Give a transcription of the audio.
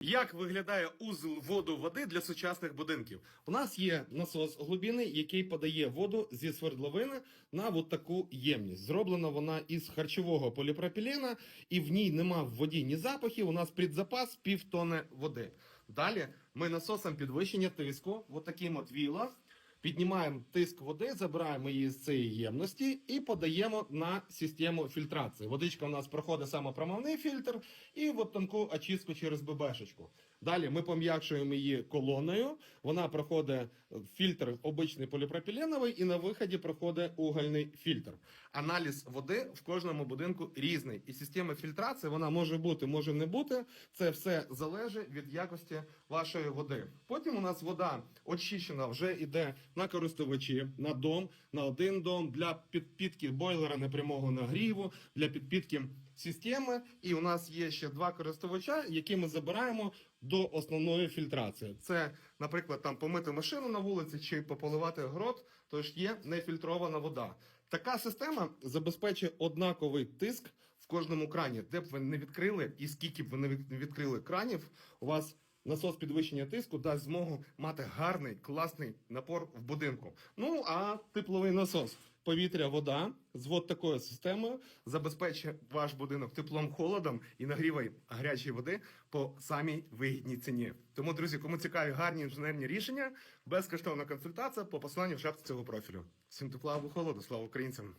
Як виглядає узел воду води для сучасних будинків? У нас є насос глибини, який подає воду зі свердловини на от таку ємність. Зроблена вона із харчового поліпропілена, і в ній нема в воді ні запахів. У нас підзапас півтони води. Далі ми насосом підвищення тиску, от от віла. Піднімаємо тиск води, забираємо її з цієї ємності і подаємо на систему фільтрації. Водичка у нас проходить самопромовний фільтр і от тонку очистку через ББшечку. Далі ми пом'якшуємо її колоною. Вона проходить фільтр обичний поліпропіленовий і на виході проходить угольний фільтр. Аналіз води в кожному будинку різний. І система фільтрації вона може бути, може не бути. Це все залежить від якості вашої води. Потім у нас вода очищена вже йде на користувачі, на дом, на один дом для підпітки бойлера непрямого нагріву, для підпітки системи. І у нас є ще два користувача, які ми забираємо до основної фільтрації. Це, наприклад, там помити машину на вулиці чи пополивати город, тож є нефільтрована вода. Така система забезпечує однаковий тиск в кожному крані, де б ви не відкрили і скільки б ви не відкрили кранів, у вас насос підвищення тиску дасть змогу мати гарний, класний напор в будинку. Ну а тепловий насос. Повітря, вода з от такою системою забезпечує ваш будинок теплом, холодом і нагріває гарячої води по самій вигідній ціні. Тому, друзі, кому цікаві гарні інженерні рішення, безкоштовна консультація по посиланню в шапці цього профілю. Всім тепла або холоду, слава українцям!